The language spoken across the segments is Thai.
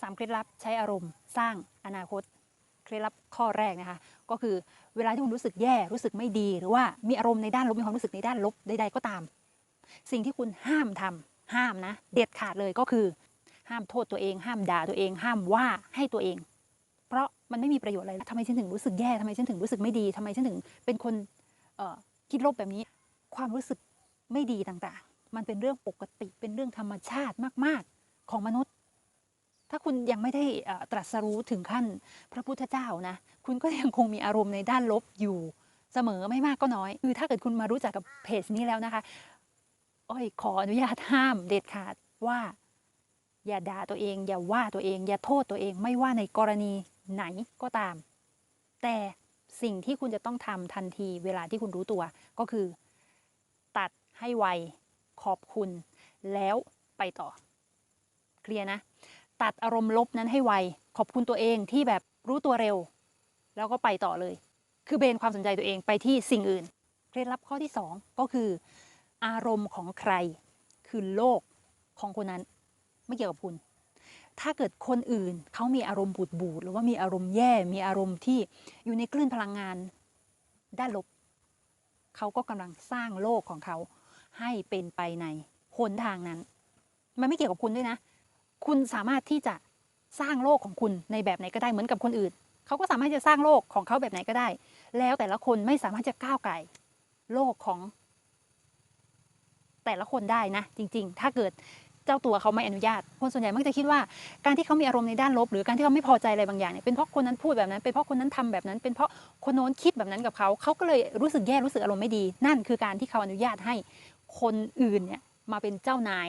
สามเคล็ดลับใช้อารมณ์ สร้างอนาคตเคล็ดลับข้อแรกนะคะ ก็คือเวลาที่คุณรู้สึกแย่รู้สึกไม่ดี หรือว่ามีอารมณ์ในด้านลบมีความรู้สึกในด้านลบใดๆก็ตาม สิ่งที่คุณห้ามทำห้ามนะ เด็ดขาดเลยก็คือ ห้ามโทษตัวเอง ห้ามด่าตัวเอง ห้ามว่าให้ตัวเอง เพราะมันไม่มีประโยชน์อะไรทำไมฉันถึงรู้สึกแย่ทำไมฉันถึงรู้สึกไม่ดีทำไมฉันถึงเป็นคนคิดลบแบบนี้ ความรู้สึกไม่ดีต่างๆ มันเป็นเรื่องปกติเป็นเรื่องธรรมชาติมาก ๆ ของมนุษย์ ถ้าคุณยังไม่ได้ตรัสรู้ถึงขั้นพระพุทธเจ้านะ คุณก็ยังคงมีอารมณ์ในด้านลบอยู่เสมอไม่มากก็น้อย คือถ้าเกิดคุณมารู้จักกับเพจนี้แล้วนะคะ อ้อยขออนุญาตห้ามเด็ดขาดว่า อย่าด่าตัวเอง อย่าว่าตัวเอง อย่าโทษตัวเอง ไม่ว่าในกรณีไหนก็ตาม แต่สิ่งที่คุณจะต้องทำทันทีเวลาที่คุณรู้ตัว ก็คือ ตัดให้ไวขอบคุณ แล้วไปต่อ เคลียร์นะ ตัดอารมณ์ลบนั้นให้ไว ขอบคุณตัวเองที่แบบรู้ตัวเร็ว แล้วก็ไปต่อเลย คือเบนความสนใจตัวเองไปที่สิ่งอื่น เคล็ดลับข้อที่สองก็คือ อารมณ์ของใคร คือโลกของคนนั้นไม่เกี่ยวกับคุณ ถ้าเกิดคนอื่นเขามีอารมณ์บูดบูดหรือว่ามีอารมณ์แย่มีอารมณ์ที่อยู่ในคลื่นพลังงานด้านลบเขาก็กำลังสร้างโลกของเขาให้เป็นไปในหนทางนั้น มันไม่เกี่ยวกับคุณด้วยนะ คุณสามารถที่จะสร้างโลกของคุณในแบบไหนก็ได้เหมือนกับคนอื่น เขาก็สามารถจะสร้างโลกของเขาแบบไหนก็ได้ แล้วแต่ละคนไม่สามารถจะก้าวไก่โลกของ แต่ละคนได้นะ จริง ๆ ถ้าเกิดเจ้าตัวเขาไม่อนุญาต คนส่วนใหญ่มักจะคิดว่าการที่เขามีอารมณ์ในด้านลบ หรือการที่เขาไม่พอใจอะไรบางอย่างเนี่ยเป็นเพราะคนนั้นพูดแบบนั้นเป็นเพราะคนนั้นทำแบบนั้น เป็นเพราะคนโน้นคิดแบบนั้นกับเขา เขาก็เลยรู้สึกแย่รู้สึกอารมณ์ไม่ดี นั่นคือการที่เขาอนุญาตให้คนอื่นเนี่ยมาเป็นเจ้านาย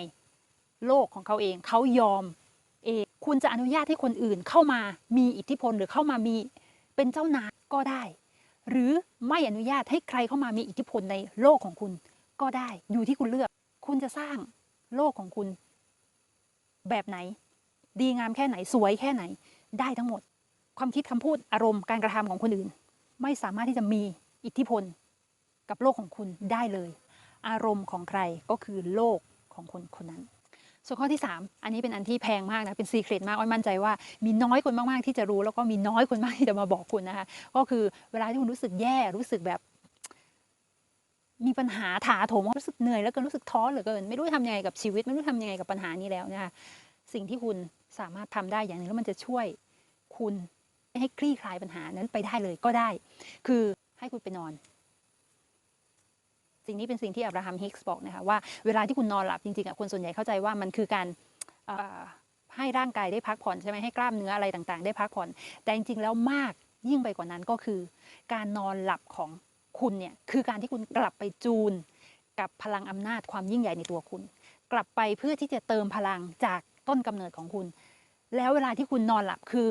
โลกของเขาเอง เขายอมเองคุณจะอนุญาตให้คนอื่นเข้ามามีอิทธิพลหรือเข้ามามีเป็นเจ้านายก็ได้ หรือไม่อนุญาตให้ใครเข้ามามีอิทธิพลในโลกของคุณก็ได้อยู่ที่คุณเลือก คุณจะสร้างโลกของคุณ แบบไหน ดีงามแค่ไหนสวยแค่ไหน ได้ทั้งหมด ความคิดคำพูดอารมณ์การกระทำของคนอื่น ไม่สามารถที่จะมีอิทธิพลกับโลกของคุณได้เลย อารมณ์ของใครก็คือโลกของคนคนนั้น ส่วนข้อที่ 3 อันนี้เป็นอันที่แพงมากนะ เป็นซีเครตมาก อ้อยมั่นใจว่ามีน้อยคนมาก ๆ ที่จะรู้ แล้วก็มีน้อยคนมากที่จะมาบอกคุณนะคะ ก็คือเวลาที่คุณรู้สึกแย่ รู้สึกแบบ มีปัญหาถาโถมรู้สึกเหนื่อยแล้วก็รู้สึกท้อเหลือเกิน ไม่รู้จะทำยังไงกับชีวิต ไม่รู้ทำยังไงกับปัญหานี้แล้วนะคะ สิ่งที่คุณสามารถทำได้อย่างหนึงแล้วมันจะช่วยคุณให้คลี่คลายปัญหานั้นไปได้เลยก็ได้ คือให้คุณไปนอน สิ่งนี้เป็นสิ่งที่อับราฮัมฮิกส์บอกนะคะว่าเวลาที่คุณนอนหลับจริงๆอะคนส่วนใหญ่เข้าใจว่ามันคือการให้ร่างกายได้พักผ่อนใช่ไหมให้กล้ามเนื้ออะไรต่างๆ ได้พักผ่อน แต่จริงๆแล้วมากยิ่งไปกว่านั้นก็คือ การนอนหลับของคุณเนี่ยคือการที่คุณกลับไปจูน กับพลังอำนาจความยิ่งใหญ่ในตัวคุณ กลับไปเพื่อที่จะเติมพลังจากต้นกำเนิดของคุณ แล้วเวลาที่คุณนอนหลับคือ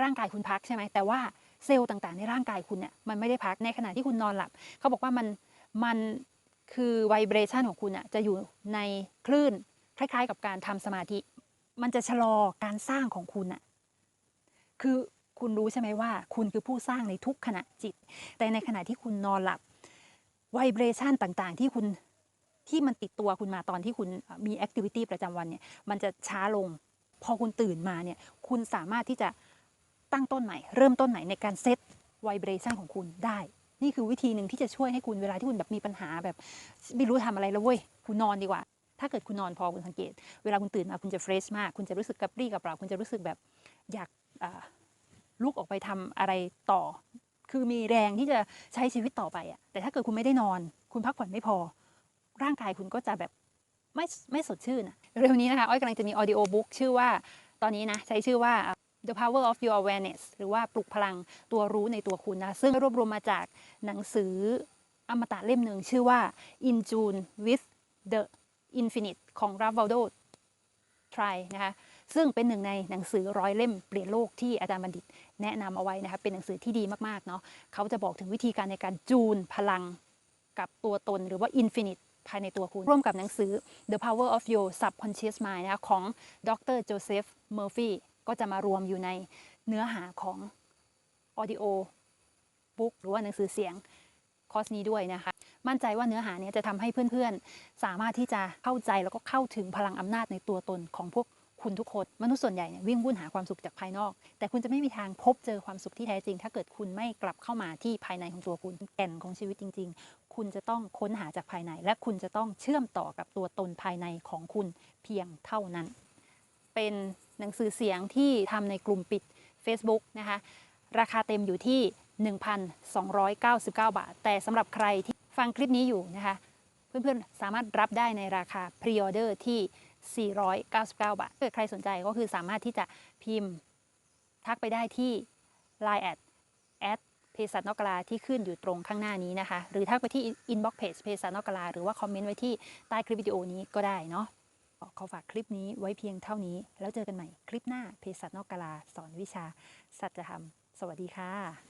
ร่างกายคุณพักใช่ไหมแต่ว่าเซลล์ต่างๆ ในร่างกายคุณเนี่ยมันไม่ได้พักในขณะที่คุณนอนหลับ เขาบอกว่ามัน มันคือไวเบรชันของคุณอะจะอยู่ในคลื่นคล้าย ๆ กับการทำสมาธิ มันจะชะลอการสร้างของคุณอะคือคุณรู้ใช่ไหมว่า คุณคือผู้สร้างในทุกขณะจิต แต่ในขณะที่คุณนอนหลับไวเบรชันต่างๆ ที่คุณที่มันติดตัวคุณมาตอนที่คุณมีแอคทิวิตี้ประจำวันเนี่ยมันจะช้าลง พอคุณตื่นมาเนี่ยคุณสามารถที่จะตั้งต้นใหม่ เริ่มต้นใหม่ในการเซตไวเบรชันของคุณได้ นี่คือวิธีหนึ่งที่จะช่วยให้คุณเวลาที่คุณแบบมีปัญหาแบบไม่รู้ทำอะไรแล้วเว้ยคุณนอนดีกว่า ถ้าเกิดคุณนอนพอคุณสังเกต เวลาคุณตื่นมาคุณจะเฟรชมาก คุณจะรู้สึกกระปรี้กระเปร่าคุณจะรู้สึกแบบอยากลุกออกไปทำอะไรต่อ คือมีแรงที่จะใช้ชีวิตต่อไปอะแต่ถ้าเกิดคุณไม่ได้นอน คุณพักผ่อนไม่พอ ร่างกายคุณก็จะแบบไม่ไม่สดชื่นเร็วนี้นะคะอ้อยกำลังจะมีออดิโอบุ๊กชื่อว่าตอนนี้นะใช้ชื่อว่า The Power of Your Awareness หรือว่าปลุกพลังตัวรู้ในตัวคุณนะ ซึ่งรวบรวมมาจากหนังสืออมตะเล่มหนึ่งชื่อว่า In Tune with the Infinite ของ Ravaldo Try นะคะซึ่งเป็นหนึ่งในหนังสือร้อยเล่มเปลี่ยนโลกที่อาจารย์บัณฑิตแนะนำเอาไว้นะคะเป็นหนังสือที่ดีมากๆเนาะเขาจะบอกถึงวิธีการในการจูนพลังกับตัวตนหรือว่า Infinite ภายในตัวคุณร่วมกับหนังสือ The Power of Your Subconscious Mind นะคะของดรโจเซฟเมอร์ฟี ก็จะมารวมอยู่ในเนื้อหาของ Audio Book หรือว่าหนังสือเสียงคอร์สนี้ด้วยนะคะ มั่นใจว่าเนื้อหาเนี้จะทำให้เพื่อนๆ สามารถที่จะเข้าใจแล้วก็เข้าถึงพลังอำนาจในตัวตนของพวกคุณทุกคน มนุษย์ส่วนใหญ่เนี่ยวิ่งวุ่นหาความสุขจากภายนอก แต่คุณจะไม่มีทางพบเจอความสุขที่แท้จริง ถ้าเกิดคุณไม่กลับเข้ามาที่ภายในของตัวคุณแก่นของชีวิตจริง ๆ คุณจะต้องค้นหาจากภายใน และคุณจะต้องเชื่อมต่อกับตัวตนภายในของคุณเพียงเท่านั้น เป็นหนังสือเสียงที่ทำในกลุ่มปิด Facebook นะคะ ราคาเต็มอยู่ที่ 1,299 บาท แต่สำหรับใครที่ฟังคลิปนี้อยู่นะคะ เพื่อนๆ สามารถรับได้ในราคาพรีออเดอร์ที่ 499 บาทถ้าเกิดใครสนใจก็คือสามารถที่จะพิมพ์ทักไปได้ที่ Line แอดแอดเพสัตนกลาที่ขึ้นอยู่ตรงข้างหน้านี้นะคะ หรือทักไปที่ inbox page เพสัตนกลาหรือว่าคอมเมนต์ไว้ที่ใต้คลิปวิดีโอนี้ก็ได้เนาะ ขอฝากคลิปนี้ไว้เพียงเท่านี้ แล้วเจอกันใหม่คลิปหน้าเพศสัตว์นอกกาลาสอนวิชาสัจธรรม สวัสดีค่ะ